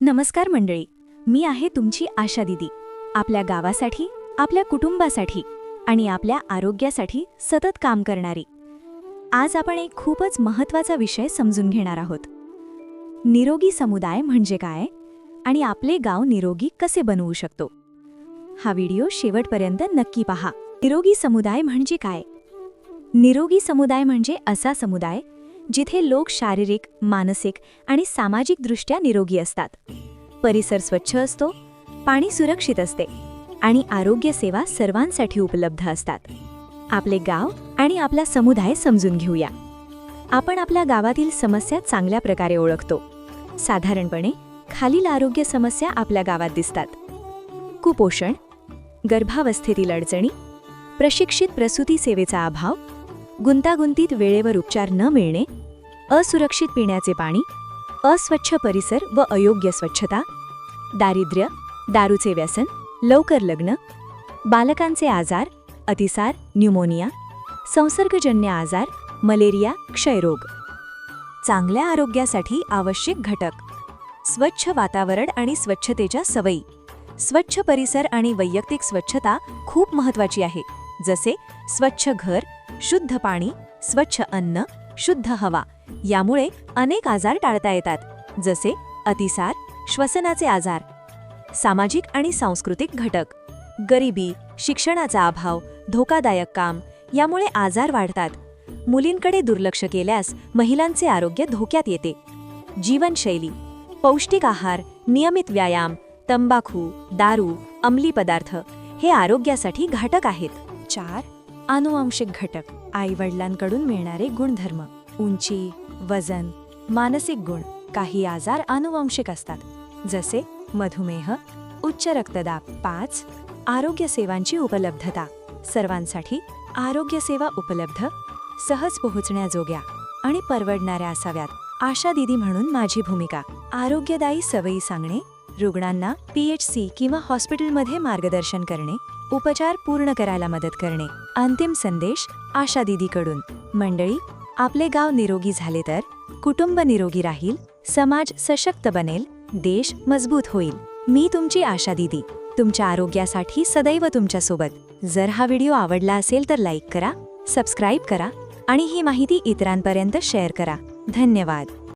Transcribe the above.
नमस्कार मंडळी मी आहे तुमची आशा दिदी. आपल्या गावासाठी आपल्या कुटुंबासाठी आणि आपल्या आरोग्यासाठी सतत काम करणारी. आज आपण एक खूपच महत्त्वाचा विषय समजून घेणार आहोत. निरोगी समुदाय म्हणजे काय? आणि आपले गाव निरोगी कसे बनवू शकतो? हा व्हिडिओ शेवटपर्यंत नक्की पहा. निरोगी समुदाय म्हणजे काय? निरोगी समुदाय म्हणजे असा समुदाय जिथे लोक शारीरिक मानसिक आणि सामाजिकदृष्ट्या निरोगी असतात. परिसर स्वच्छ असतो पाणी सुरक्षित असते आणि आरोग्य सेवा सर्वांसाठी उपलब्ध असतात. आपले गाव आणि आपला समुदाय समजून घेऊया. आपण आपल्या गावातील समस्या चांगल्या प्रकारे ओळखतो. साधारणपणे खालील आरोग्य समस्या आपल्या गावात दिसतात. कुपोषण गर्भावस्थेतील अडचणी प्रशिक्षित प्रसूती सेवेचा अभाव गुंतागुंतीत वेळेवर उपचार न मिळणे असुरक्षित पिण्याचे पाणी अस्वच्छ परिसर व अयोग्य स्वच्छता दारिद्र्य दारूचे व्यसन लवकर लग्न बालकांचे आजार अतिसार न्यूमोनिया संसर्गजन्य आजार मलेरिया क्षयरोग. चांगल्या आरोग्यासाठी आवश्यक घटक स्वच्छ वातावरण आणि स्वच्छतेच्या सवयी. स्वच्छ परिसर आणि वैयक्तिक स्वच्छता खूप महत्वाची आहे जसे स्वच्छ घर शुद्ध पाणी स्वच्छ अन्न शुद्ध हवा यामुळे अनेक आजार टाळता येतात जसे अतिसार श्वसनाचे आजार सामाजिक आणि सांस्कृतिक घटक गरिबी शिक्षणाचा अभाव धोकादायक काम यामुळे आजार वाढतात. मुलींकडे दुर्लक्ष केल्यास महिलांचे आरोग्य धोक्यात येते. जीवनशैली पौष्टिक आहार नियमित व्यायाम तंबाखू दारू अंमली पदार्थ हे आरोग्यासाठी घाटक आहेत. चार आनुवंशिक घटक आईवडिलांकडून मिळणारे गुणधर्म उंची वजन मानसिक गुण काही आजार आनुवंशिक असतात जसे मधुमेह उच्च रक्तदाब पाच आरोग्य सेवांची उपलब्धता सर्वांसाठी आरोग्य सेवा उपलब्ध सहज पोहोचण्याजोग्या आणि परवडणाऱ्या असाव्यात. आशा दिदी म्हणून माझी भूमिका आरोग्यदायी सवयी सांगणे रुग्णांना पीएचसी किंवा हॉस्पिटलमध्ये मार्गदर्शन करणे उपचार पूर्ण करायला मदत करणे. अंतिम संदेश आशा दिदीकडून. मंडळी आपले गाव निरोगी झाले तर कुटुंब निरोगी राहील समाज सशक्त बनेल देश मजबूत होईल. मी तुमची आशा दिदी. तुमच्या आरोग्यासाठी सदैव तुमच्यासोबत. जर हा व्हिडिओ आवडला असेल तर लाईक करा सबस्क्राईब करा आणि ही माहिती इतरांपर्यंत शेअर करा. धन्यवाद.